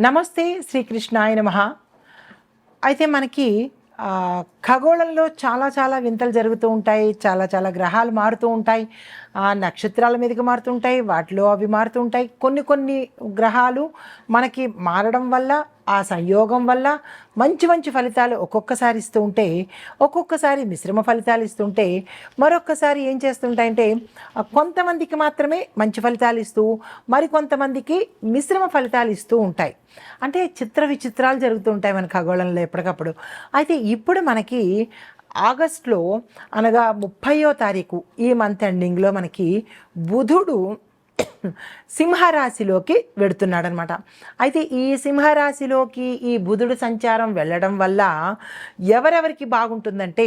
నమస్తే శ్రీకృష్ణాయ నమ. అయితే మనకి ఖగోళంలో చాలా చాలా వింతలు జరుగుతూ ఉంటాయి చాలా చాలా గ్రహాలు మారుతూ ఉంటాయి ఆ, నక్షత్రాల మీదకి మారుతుంటాయి వాటిలో అవి మారుతూ ఉంటాయి. కొన్ని కొన్ని గ్రహాలు మనకి మారడం వల్ల ఆ సంయోగం వల్ల మంచి మంచి ఫలితాలు ఒక్కొక్కసారి ఇస్తూ ఉంటే ఒక్కొక్కసారి మిశ్రమ ఫలితాలు ఇస్తుంటే మరొక్కసారి ఏం చేస్తుంటాయంటే కొంతమందికి మాత్రమే మంచి ఫలితాలు ఇస్తూ మరికొంతమందికి మిశ్రమ ఫలితాలు ఇస్తూ ఉంటాయి. అంటే చిత్ర విచిత్రాలు జరుగుతూ ఉంటాయి మన ఖగోళంలో ఎప్పటికప్పుడు. అయితే ఇప్పుడు మనకి ఆగస్ట్లో అనగా ముప్పయో తారీఖు ఈ మంత్ ఎండింగ్లో మనకి బుధుడు సింహరాశిలోకి వెడుతున్నాడనమాట. అయితే ఈ సింహరాశిలోకి ఈ బుధుడు సంచారం వెళ్ళడం వల్ల ఎవరెవరికి బాగుంటుందంటే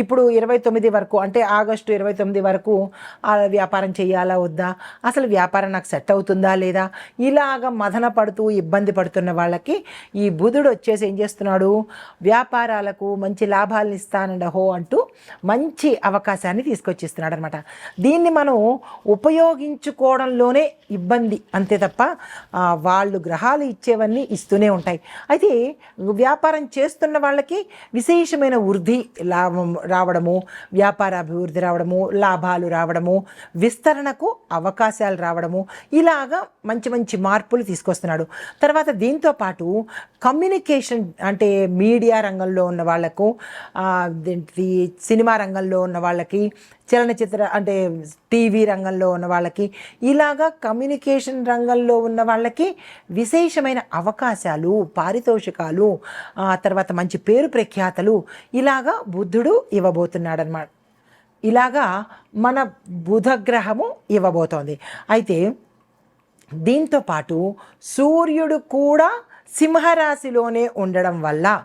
ఇప్పుడు ఇరవై తొమ్మిది వరకు అంటే ఆగస్టు ఇరవై తొమ్మిది వరకు వ్యాపారం చేయాలా వద్దా? అసలు వ్యాపారం నాకు సెట్ అవుతుందా లేదా? ఇలాగ మదన పడుతూ ఇబ్బంది పడుతున్న వాళ్ళకి ఈ బుధుడు వచ్చేసి ఏం చేస్తున్నాడు? వ్యాపారాలకు మంచి లాభాలను ఇస్తానండ హో అంటూ మంచి అవకాశాన్ని తీసుకొచ్చిస్తున్నాడు అనమాట దీన్ని మనం ఉపయోగించుకోవడంలోనే ఇబ్బంది అంతే తప్ప వాళ్ళు గ్రహాలు ఇచ్చేవన్నీ ఇస్తూనే ఉంటాయి. అయితే వ్యాపారం చేస్తున్న వాళ్ళకి విశేషమైన వృద్ధి లాభం రావడము వ్యాపార అభివృద్ధి రావడము లాభాలు రావడము విస్తరణకు అవకాశాలు రావడము ఇలాగా మంచి మంచి మార్పులు తీసుకొస్తున్నాడు. తర్వాత దీంతో పాటు కమ్యూనికేషన్ అంటే మీడియా రంగంలో ఉన్న వాళ్ళకు సినిమా రంగంలో ఉన్న వాళ్ళకి చలనచిత్ర అంటే టీవీ రంగంలో ఉన్న వాళ్ళకి ఇలాగా కమ్యూనికేషన్ రంగంలో ఉన్న వాళ్ళకి విశేషమైన అవకాశాలు పారితోషికాలు ఆ తర్వాత మంచి పేరు ప్రఖ్యాతలు ఇలాగా బుద్ధుడు ఇవ్వబోతున్నాడనమాట ఇలాగా మన బుధగ్రహము ఇవ్వబోతోంది. అయితే దీంతో పాటు సూర్యుడు కూడా సింహరాశిలోనే ఉండడం వల్ల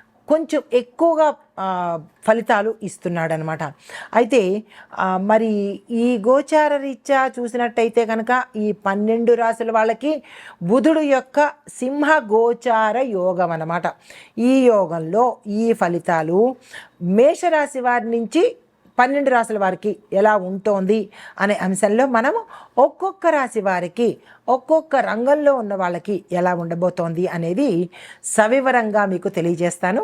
కొంచెం ఎక్కువగా ఫలితాలు ఇస్తున్నాడనమాట అయితే మరి ఈ గోచార రీత్యా చూసినట్టయితే కనుక ఈ పన్నెండు రాశుల వాళ్ళకి బుధుడు యొక్క సింహ గోచార యోగం అనమాట ఈ యోగంలో ఈ ఫలితాలు మేషరాశి వారి నుంచి పన్నెండు రాసుల వారికి ఎలా ఉంటోంది అనే అంశంలో మనము ఒక్కొక్క రాశి వారికి ఒక్కొక్క రంగంలో ఉన్న వాళ్ళకి ఎలా ఉండబోతోంది అనేది సవివరంగా మీకు తెలియజేస్తాను.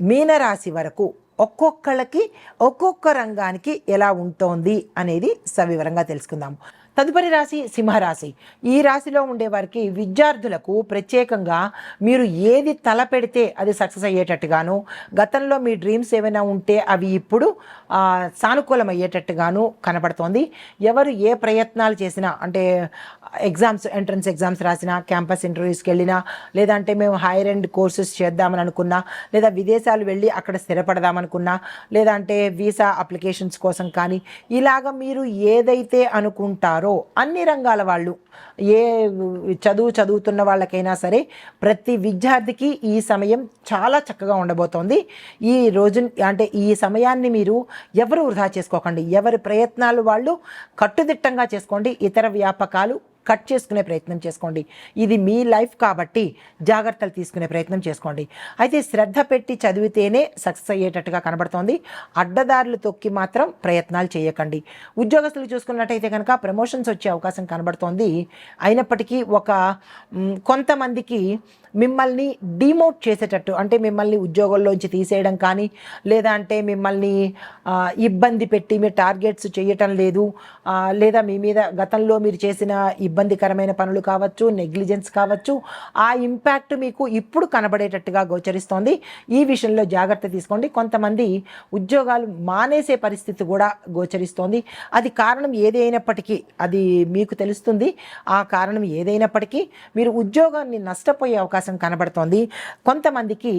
మీనరాశి వరకు ఒక్కొక్కళ్ళకి ఒక్కొక్క రంగానికి ఎలా ఉంటోంది అనేది సవివరంగా తెలుసుకుందాం. తదుపరి రాశి సింహరాశి. ఈ రాశిలో ఉండే వారికి విద్యార్థులకు ప్రత్యేకంగా మీరు ఏది తలపెడితే అది సక్సెస్ అయ్యేటట్టుగాను గతంలో మీ డ్రీమ్స్ ఏమైనా ఉంటే అవి ఇప్పుడు సానుకూలం అయ్యేటట్టుగాను కనబడుతోంది. ఎవరు ఏ ప్రయత్నాలు చేసినా అంటే ఎగ్జామ్స్ ఎంట్రన్స్ ఎగ్జామ్స్ రాసినా క్యాంపస్ ఇంటర్వ్యూస్కి వెళ్ళినా లేదంటే మేము హైయర్ ఎండ్ కోర్సెస్ చేద్దామని అనుకున్నా లేదా విదేశాలు వెళ్ళి అక్కడ స్థిరపడదామనుకున్నా లేదంటే వీసా అప్లికేషన్స్ కోసం కానీ ఇలాగ మీరు ఏదైతే అనుకుంటారో అన్ని రంగాల వాళ్ళు. ఏ చదువు చదువుతున్న వాళ్ళకైనా సరే ప్రతి విద్యార్థికి ఈ సమయం చాలా చక్కగా ఉండబోతోంది. ఈ రోజు అంటే ఈ సమయాన్ని మీరు ఎవరు వృధా చేసుకోకండి. ఎవరి ప్రయత్నాలు వాళ్ళు కట్టుదిట్టంగా చేసుకోండి. ఇతర వ్యాపకాలు కట్ చేసుకునే ప్రయత్నం చేసుకోండి. ఇది మీ లైఫ్ కాబట్టి జాగ్రత్తలు తీసుకునే ప్రయత్నం చేసుకోండి. అయితే శ్రద్ధ పెట్టి చదివితేనే సక్సెస్ అయ్యేటట్టుగా కనబడుతోంది. అడ్డదారులు తొక్కి మాత్రం ప్రయత్నాలు చేయకండి. ఉద్యోగస్తులు చూసుకున్నట్టయితే కనుక ప్రమోషన్స్ వచ్చే అవకాశం కనబడుతోంది. అయినప్పటికీ ఒక కొంతమందికి మిమ్మల్ని డిమోట్ చేసేటట్టు అంటే మిమ్మల్ని ఉద్యోగంలోంచి తీసేయడం కానీ లేదా అంటే మిమ్మల్ని ఇబ్బంది పెట్టి మీ టార్గెట్స్ చేయటం లేదు. లేదా మీ మీద గతంలో మీరు చేసిన ఇబ్బందికరమైన పనులు కావచ్చు నెగ్లిజెన్స్ కావచ్చు ఆ ఇంపాక్ట్ మీకు ఇప్పుడు కనబడేటట్టుగా గోచరిస్తోంది. ఈ విషయంలో జాగ్రత్త తీసుకోండి. కొంతమంది ఉద్యోగాలు మానేసే పరిస్థితి కూడా గోచరిస్తోంది. అది కారణం ఏదైనప్పటికీ అది మీకు తెలుస్తుంది. ఆ కారణం ఏదైనప్పటికీ మీరు ఉద్యోగాన్ని నష్టపోయే అవకాశం కనబడుతోంది. కొంతమందికి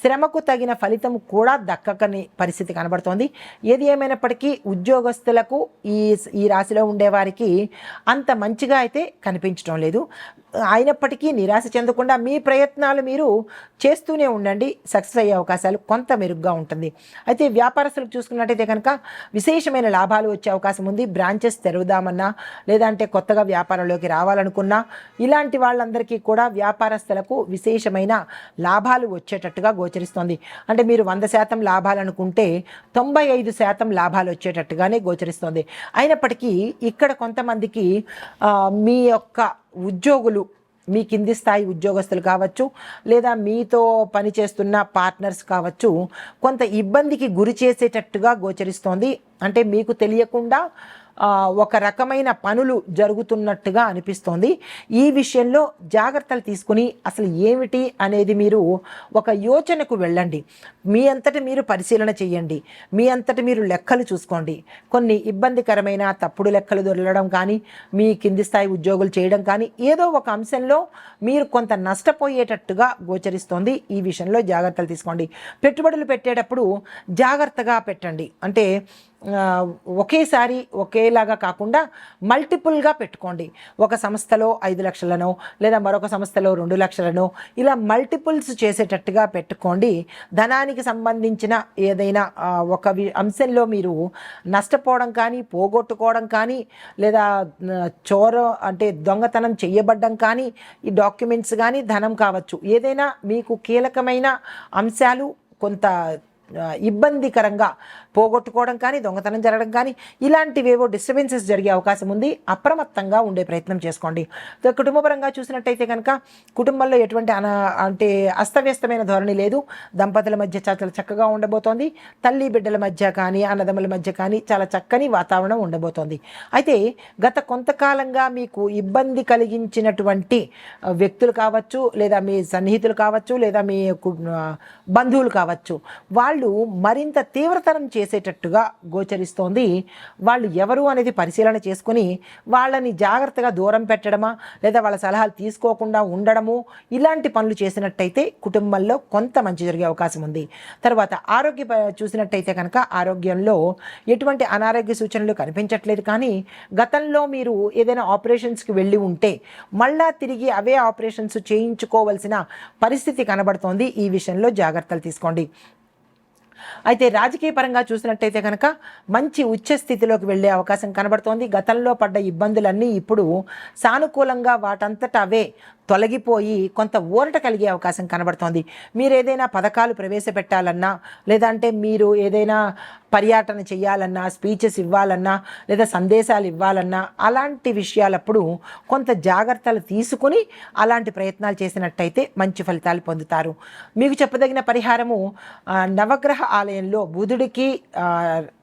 శ్రమకు తగిన ఫలితం కూడా దక్కకని పరిస్థితి కనబడుతోంది. ఏది ఏమైనప్పటికీ ఉద్యోగస్తులకు ఈ ఈ రాశిలో ఉండేవారికి అంత మంచిగా అయితే కనిపించడం లేదు. అయినప్పటికీ నిరాశ చెందకుండా మీ ప్రయత్నాలు మీరు చేస్తూనే ఉండండి. సక్సెస్ అయ్యే అవకాశాలు కొంత మెరుగ్గా ఉంటుంది. అయితే వ్యాపారస్తులకు చూసుకున్నట్టయితే కనుక విశేషమైన లాభాలు వచ్చే అవకాశం ఉంది. బ్రాంచెస్ తెరువుదామన్నా లేదంటే కొత్తగా వ్యాపారంలోకి రావాలనుకున్నా ఇలాంటి వాళ్ళందరికీ కూడా వ్యాపారస్తులకు విశేషమైన లాభాలు వచ్చేటట్టుగా గోచరిస్తుంది. అంటే మీరు వంద శాతం లాభాలు అనుకుంటే తొంభై ఐదు శాతం లాభాలు వచ్చేటట్టుగానే గోచరిస్తుంది. అయినప్పటికీ ఇక్కడ కొంతమందికి మీ యొక్క ఉద్యోగులు మీ కింది స్థాయి ఉద్యోగస్తులు కావచ్చు లేదా మీతో పనిచేస్తున్న పార్ట్నర్స్ కావచ్చు కొంత ఇబ్బందికి గురి చేసేటట్టుగా గోచరిస్తోంది. అంటే మీకు తెలియకుండా ఒక రకమైన పనులు జరుగుతున్నట్టుగా అనిపిస్తోంది. ఈ విషయంలో జాగ్రత్తలు తీసుకుని అసలు ఏమిటి అనేది మీరు ఒక యోచనకు వెళ్ళండి. మీ అంతటి మీరు పరిశీలన చేయండి. మీ అంతటి మీరు లెక్కలు చూసుకోండి. కొన్ని ఇబ్బందికరమైన తప్పుడు లెక్కలు దొరలడం కానీ మీ కింది స్థాయి ఉద్యోగులు చేయడం కానీ ఏదో ఒక అంశంలో మీరు కొంత నష్టపోయేటట్టుగా గోచరిస్తోంది. ఈ విషయంలో జాగ్రత్తలు తీసుకోండి. పెట్టుబడులు పెట్టేటప్పుడు జాగ్రత్తగా పెట్టండి. అంటే ఒకేసారి ఒకేలాగా కాకుండా మల్టిపుల్గా పెట్టుకోండి. ఒక సంస్థలో ఐదు లక్షలనో లేదా మరొక సంస్థలో రెండు లక్షలనో ఇలా మల్టిపుల్స్ చేసేటట్టుగా పెట్టుకోండి. ధనానికి సంబంధించిన ఏదైనా ఒక వి- అంశంలో మీరు నష్టపోవడం కానీ పోగొట్టుకోవడం కానీ లేదా చోర అంటే దొంగతనం చేయబడ్డం కానీ ఈ డాక్యుమెంట్స్ కానీ ధనం కావచ్చు. ఏదైనా మీకు కీలకమైన అంశాలు కొంత ఇబ్బందికరంగా పోగొట్టుకోవడం కానీ దొంగతనం జరగడం కానీ ఇలాంటివేవో డిస్టర్బెన్సెస్ జరిగే అవకాశం ఉంది. అప్రమత్తంగా ఉండే ప్రయత్నం చేసుకోండి. కుటుంబపరంగా చూసినట్టయితే కనుక కుటుంబంలో ఎటువంటి అన అంటే అస్తవ్యస్తమైన ధోరణి లేదు. దంపతుల మధ్య చాలా చక్కగా ఉండబోతోంది. తల్లి బిడ్డల మధ్య కానీ అన్నదమ్ముల మధ్య కానీ చాలా చక్కని వాతావరణం ఉండబోతోంది. అయితే గత కొంతకాలంగా మీకు ఇబ్బంది కలిగించినటువంటి వ్యక్తులు కావచ్చు లేదా మీ సన్నిహితులు కావచ్చు లేదా మీ బంధువులు కావచ్చు వాళ్ళు మరింత తీవ్రతరం చేసేటట్టుగా గోచరిస్తోంది. వాళ్ళు ఎవరు అనేది పరిశీలన చేసుకొని వాళ్ళని జాగ్రత్తగా దూరం పెట్టడమా లేదా వాళ్ళ సలహాలు తీసుకోకుండా ఉండడము ఇలాంటి పనులు చేసినట్టయితే కుటుంబంలో కొంత మంచి జరిగే అవకాశం ఉంది. తర్వాత ఆరోగ్య చూసినట్టయితే కనుక ఆరోగ్యంలో ఎటువంటి అనారోగ్య సూచనలు కనిపించట్లేదు. కానీ గతంలో మీరు ఏదైనా ఆపరేషన్స్కి వెళ్ళి ఉంటే మళ్ళా తిరిగి అవే ఆపరేషన్స్ చేయించుకోవలసిన పరిస్థితి కనబడుతోంది. ఈ విషయంలో జాగ్రత్తలు తీసుకోండి. అయితే రాజకీయ పరంగా చూసినట్టయితే కనుక మంచి ఉచ్చ స్థితిలోకి వెళ్ళే అవకాశం కనబడుతోంది. గతంలో పడ్డ ఇబ్బందులన్నీ ఇప్పుడు సానుకూలంగా వాటంతట అవే తొలగిపోయి కొంత ఊరట కలిగే అవకాశం కనబడుతోంది. మీరు ఏదైనా పథకాలు ప్రవేశపెట్టాలన్నా లేదంటే మీరు ఏదైనా పర్యటన చేయాలన్నా స్పీచెస్ ఇవ్వాలన్నా లేదా సందేశాలు ఇవ్వాలన్నా అలాంటి విషయాలప్పుడు కొంత జాగ్రత్తలు తీసుకుని అలాంటి ప్రయత్నాలు చేసినట్టయితే మంచి ఫలితాలు పొందుతారు. మీకు చెప్పదగిన పరిహారము నవగ్రహ ఆలయంలో బుధుడికి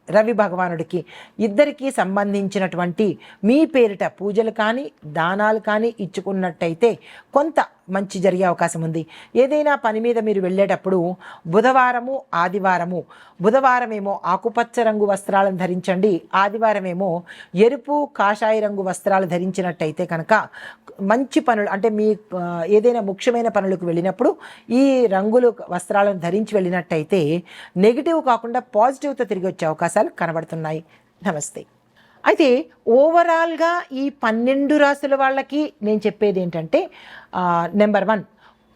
రవి భగవానుడికి. ఇద్దరికీ సంబంధించినటువంటి మీ పేరిట పూజలు కానీ దానాలు కానీ ఇచ్చుకున్నట్టయితే కొంత మంచి జరిగే అవకాశం ఉంది. ఏదైనా పని మీద మీరు వెళ్ళేటప్పుడు బుధవారము ఆదివారము బుధవారమేమో ఆకుపచ్చ రంగు వస్త్రాలను ధరించండి. ఆదివారమేమో ఎరుపు కాషాయ రంగు వస్త్రాలు ధరించినట్టయితే కనుక మంచి పనులు అంటే మీ ఏదైనా ముఖ్యమైన పనులకు వెళ్ళినప్పుడు ఈ రంగులు వస్త్రాలను ధరించి వెళ్ళినట్టయితే నెగిటివ్ కాకుండా పాజిటివ్తో తిరిగి వచ్చే అవకాశాలు కనబడుతున్నాయి. నమస్తే. అయితే ఓవరాల్గా ఈ పన్నెండు రాసుల వాళ్ళకి నేను చెప్పేది ఏంటంటే నెంబర్ వన్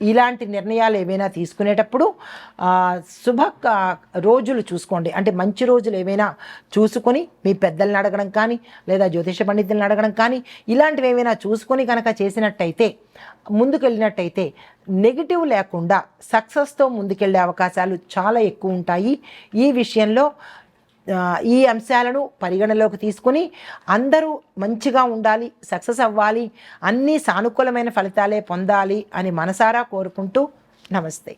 ఇలాంటి నిర్ణయాలు ఏవైనా తీసుకునేటప్పుడు శుభ రోజులు చూసుకోండి. అంటే మంచి రోజులు ఏవైనా చూసుకొని మీ పెద్దల్ని అడగడం కానీ లేదా జ్యోతిష పండితులను అడగడం కానీ ఇలాంటివి ఏవైనా చూసుకొని కనుక చేసినట్టయితే ముందుకెళ్ళినట్టయితే నెగిటివ్ లేకుండా సక్సెస్తో ముందుకెళ్ళే అవకాశాలు చాలా ఎక్కువ ఉంటాయి. ఈ విషయంలో ఈ అంశాలను పరిగణలోకి తీసుకుని అందరూ మంచిగా ఉండాలి సక్సెస్ అవ్వాలి అన్నీ సానుకూలమైన ఫలితాలే పొందాలి అని మనసారా కోరుకుంటూ నమస్తే.